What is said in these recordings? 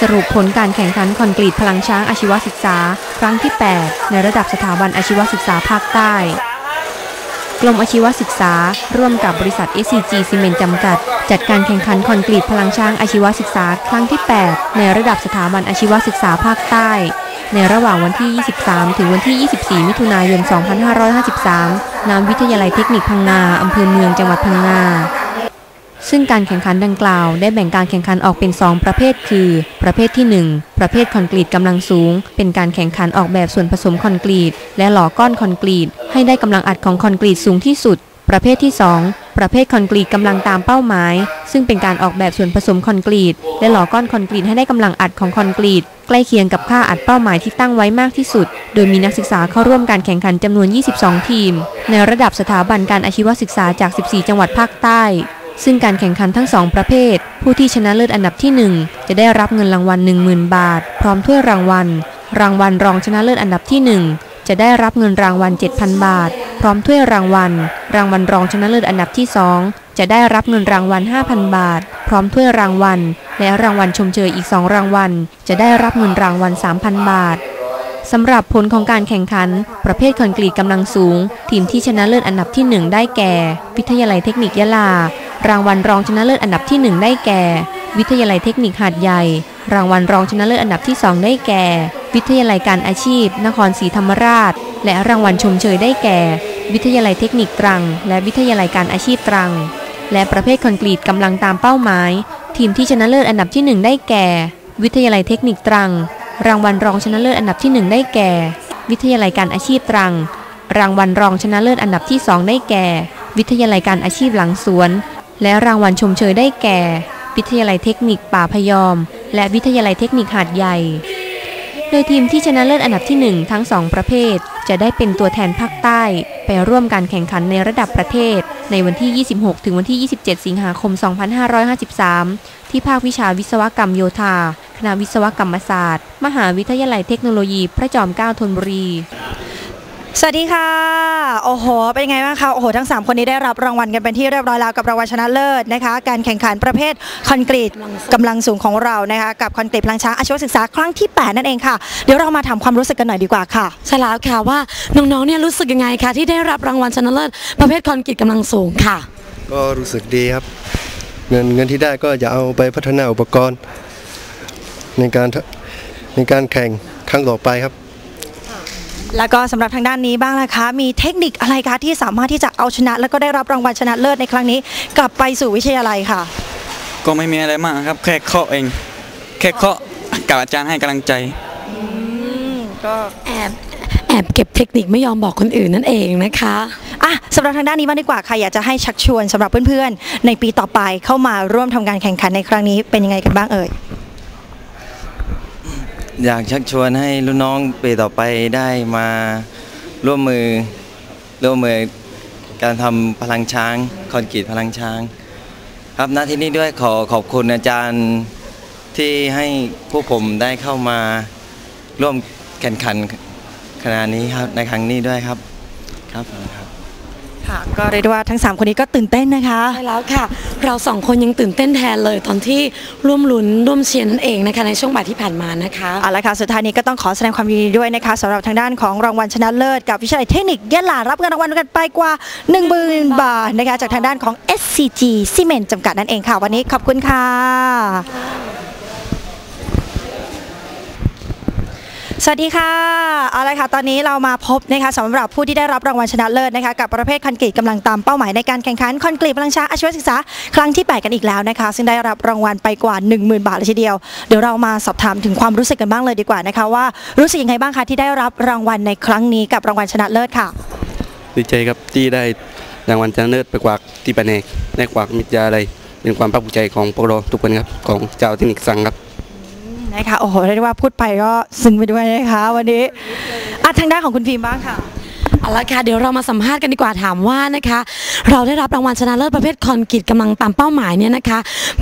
สรุปผลการแข่งขันคอนกรีตพลังช้างอาชีวศึกษา ครั้งที่ 8 ในระดับสถาบันอาชีวศึกษาภาคใต้ กรมอาชีวศึกษา ร่วมกับบริษัท SCG ซีเมนต์จำกัด จัดการแข่งขันคอนกรีตพลังช้างอาชีวศึกษา ครั้งที่ 8 ในระดับสถาบันอาชีวศึกษาภาคใต้ในระหว่างวันที่ 23 ถึงวันที่ 24 มิถุนายน 2553 ณ วิทยาลัยเทคนิคพังงา อำเภอเมือง จังหวัดพังงา ซึ่งการแข่งขันดังกล่าว ได้แบ่งการแข่งขันออกเป็น 2 ประเภท คือ ประเภทที่ 1 ประเภทคอนกรีตกำลังสูง เป็นการแข่งขันออกแบบส่วนผสมคอนกรีต และหล่อก้อนคอนกรีต ให้ได้กำลังอัดของคอนกรีตสูงที่สุด ประเภทที่ 2 ประเภทคอนกรีตกำลังตามเป้าหมาย ซึ่งเป็นการออกแบบส่วนผสมคอนกรีต และหล่อก้อนคอนกรีตให้ได้กำลังอัดของคอนกรีตใกล้เคียงกับค่าอัดเป้าหมายที่ตั้งไว้มากที่สุด โดยมีนักศึกษาเข้าร่วมการแข่งขันจำนวน 22 ทีม ในระดับสถาบันการอาชีวศึกษาจาก 14 จังหวัดภาคใต้ ซึ่งการแข่งขันทั้ง2ประเภท ผู้ที่ชนะเลิศอันดับที่ 1 จะได้รับเงินรางวัล 10,000 บาท พร้อมถ้วยรางวัล รางวัลรองชนะเลิศอันดับที่ 1 จะได้รับเงินรางวัล 7,000 บาท พร้อมถ้วยรางวัล รางวัลรองชนะเลิศอันดับที่ 2 จะได้รับเงินรางวัล 5,000 บาท พร้อมถ้วยรางวัล และรางวัลชมเชยอีก 2 รางวัล จะได้รับเงินรางวัล 3,000 บาทสำหรับผลของการแข่งขัน ประเภทคอนกรีตกำลังสูง ทีมที่ชนะเลิศอันดับที่ 1 ได้แก่ วิทยาลัยเทคนิคยะลา รางวัลรองชนะเลิศอันดับที่ 1 ได้แก่ วิทยาลัยเทคนิคหาดใหญ่ รางวัลรองชนะเลิศอันดับที่ 2 ได้แก่ วิทยาลัยการอาชีพ นครศรีธรรมราช และรางวัลชมเชยได้แก่ วิทยาลัยเทคนิคตรัง และวิทยาลัยการอาชีพตรัง และประเภทคอนกรีตกำลังตามเป้าหมาย ทีมที่ชนะเลิศอันดับที่ 1 ได้แก่ วิทยาลัยเทคนิคตรัง รางวัลรองชนะเลิศอันดับที่ 1 ได้แก่ วิทยาลัยการอาชีพตรัง รางวัลรองชนะเลิศอันดับที่ 2 ได้แก่ วิทยาลัยการอาชีพหลังสวน และรางวัลชมเชยได้แก่ วิทยาลัยเทคนิคป่าพยอม และวิทยาลัยเทคนิคหาดใหญ่ โดยทีมที่ชนะเลิศอันดับที่ 1 ทั้ง 2 ประเภท จะได้เป็นตัวแทนภาคใต้ ไปร่วมการแข่งขันในระดับประเทศ ในวันที่ 26 ถึงวันที่ 27 สิงหาคม 2553 ที่ภาควิชาวิศวกรรมโยธา คณะวิศวกรรมศาสตร์ มหาวิทยาลัยเทคโนโลยี พระจอมเกล้าธนบุรี สวัสดีค่ะ โอ้โห เป็นยังไงบ้างคะ โอ้โห ทั้ง 3 คนนี้ได้รับรางวัลกันเป็นที่เรียบร้อยแล้วกับรางวัลชนะเลิศนะคะ การแข่งขันประเภทคอนกรีตกำลังสูงของเรานะคะ กับคอนกรีตพลังช้างอาชีวศึกษาครั้งที่ 8 นั่นเองค่ะ เดี๋ยวเรามาถามความรู้สึกกันหน่อยดีกว่าค่ะ ใช่แล้วค่ะว่าน้องๆ เนี่ยรู้สึกยังไงคะที่ได้รับรางวัลชนะเลิศประเภทคอนกรีตกำลังสูงค่ะ ก็รู้สึกดีครับ เงินเงินที่ได้ก็จะเอาไปพัฒนาอุปกรณ์ ในการในการแข่งครั้งต่อไปครับ แล้วก็สำหรับทางด้านนี้บ้างนะคะ มีเทคนิคอะไรคะที่สามารถที่จะเอาชนะ แล้วก็ได้รับรางวัลชนะเลิศในครั้งนี้ กลับไปสู่วิทยาลัยค่ะ ก็ไม่มีอะไรมากครับ แค่เคาะเอง แค่เคาะกับอาจารย์ให้กำลังใจก็แอบแอบเก็บเทคนิคไม่ยอมบอกคนอื่นนั่นเองนะคะอะสำหรับทางด้านนี้บ้างดีกว่าค่ะอยากจะให้ชักชวนสำหรับเพื่อนๆ ในปีต่อไปเข้ามาร่วมทำการแข่งขันในครั้งนี้เป็นยังไงกันบ้างเอ่ย อยากชักชวนให้รุ่นน้องปีต่อไปได้มาร่วมมือร่วมมือการทำพลังช้างคอนกรีตพลังช้าง ครับณที่นี้ด้วยขอขอบคุณอาจารย์ที่ให้พวกผมได้เข้ามาร่วมแข่งขันขณะนี้ครับในครั้งนี้ด้วยครับครับครับ ค่ะก็เรียกได้ว่าทั้ง 3 คนนี้ก็ตื่นเต้นนะคะใช่แล้วค่ะ เราสองคนยังตื่นเต้นแทนเลยตอนที่ร่วมลุ้นร่วมเชียร์นั่นเองนะคะในช่วงบ่ายที่ผ่านมานะคะเอาละค่ะสุดท้ายนี้ก็ต้องขอแสดงความยินดีด้วยนะคะสำหรับทางด้านของรางวัลชนะเลิศกับวิชาลัยเทคนิคยะลารับเงินรางวัลกันไปกว่า1 0,000บาทนะคะจากทางด้านของ SCG ซีเมนต์จำกัดนั่นเองค่ะ วันนี้ขอบคุณค่ะ วัสดีค่ะ เอาละค่ะ ตอนนี้เรามาพบนะคะสำหรับผู้ที่ได้รับรางวัลชนะเลิศนะคะกับประเภทคอนกรีตกำลังตามเป้าหมายในการแข่งขันคอนกรีตพลังช้าอาชีวศึกษาครั้งที่ 8 กันอีกแล้วนะคะ ซึ่งได้รับรางวัลไปกว่า 10,000 บาทเลยทีเดียว เดี๋ยวเรามาสอบถามถึงความรู้สึกกันบ้างเลยดีกว่านะคะว่ารู้สึกยังไงบ้างคะที่ได้รับรางวัลในครั้งนี้กับรางวัลชนะเลิศค่ะ ดีใจครับที่ได้รางวัลชนะเลิศไปกว่าที่แผนกได้กว่ามิตรอะไรเป็นความภาคภูมิใจของพวกเราทุกคนครับของเจ้าเทคนิคสังครับ นะคะโอ้โหเรียกได้ว่าพูดไปก็ซึ้งไปด้วยนะคะ วันนี้อะทางด้านของคุณฟิล์มบ้างค่ะ เอาละค่ะเดี๋ยวเรามาสัมภาษณ์กันดีกว่าถามว่านะคะ เราได้รับรางวัลชนะเลิศประเภทคอนกรีตกำลังตามเป้าหมายเนี่ยนะคะ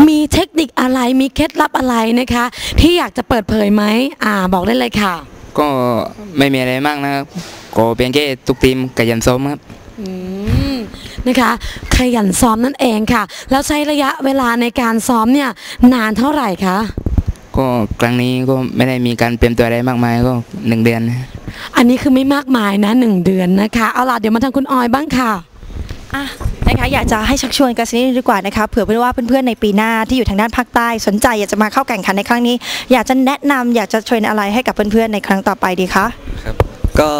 มีเทคนิคอะไรมีเคล็ดลับอะไรนะคะ ที่อยากจะเปิดเผยไหมอ่าบอกได้เลยค่ะ ก็ไม่มีอะไรมากนะครับ ก็เพียงแค่ทุกทีมขยันซ้อมครับ อืมนะคะขยันซ้อมนั่นเองค่ะ แล้วใช้ระยะเวลาในการซ้อมเนี่ยนานเท่าไหร่คะ ก็ครั้งนี้ก็ไม่ได้มีการเตรียมตัวอะไรมากมายก็หนึ่งเดือน อันนี้คือไม่มากมายนะหนึ่งเดือนนะคะเอาล่ะเดี๋ยวมาทางคุณออยบ้างค่ะอะนะคะอยากจะให้ชักชวนกันสักนิดนึงดีกว่านะคะเผื่อเพื่อนว่าเพื่อนๆในปีหน้าที่อยู่ทางด้านภาคใต้สนใจอยากจะมาเข้าแข่งขันในครั้งนี้ อยากจะแนะนำอยากจะเทรนอะไรให้กับเพื่อนๆในครั้งต่อไปดีคะครับก็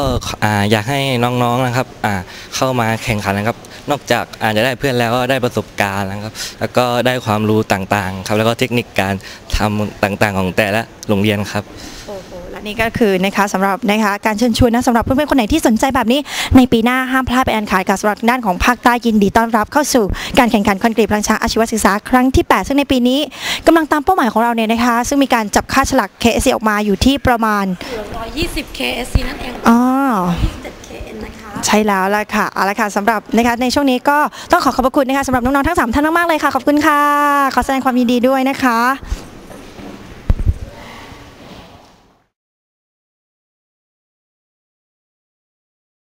อ่าอยากให้น้องๆนะครับอ่าเข้ามาแข่งขันนะครับ นอกจากอาจจะได้เพื่อนแล้วก็ได้ประสบการณ์นะครับ แล้วก็ได้ความรู้ต่างๆ ครับ แล้วก็เทคนิคการทำต่างๆ ของแต่ละโรงเรียนครับโอ้โหและนี่ก็คือนะคะสำหรับนะคะการเชิญชวนนะสำหรับเพื่อนๆคนไหนที่สนใจแบบนี้ ในปีหน้าห้ามพลาดไปอันขาดกับสำหรับด้านของภาคใต้ยินดีต้อนรับเข้าสู่การแข่งขันคอนกรีตพลังช้างอาชีวศึกษาครั้งที่ 8 ซึ่งในปีนี้กำลังตามเป้าหมายของเราเนี่ยนะคะ ซึ่งมีการจับค่าฉลัก KSC ออกมาอยู่ที่ประมาณ120 KSC นั่นเองอ๋อ27 KN นะคะ ใช่แล้วล่ะค่ะเอาละค่ะสำหรับนะคะในช่วงนี้ก็ต้องขอขอบพระคุณนะคะสำหรับน้องๆทั้ง3ท่านมากๆเลยค่ะขอบคุณค่ะ ขอแสดงความยินดีด้วยนะคะ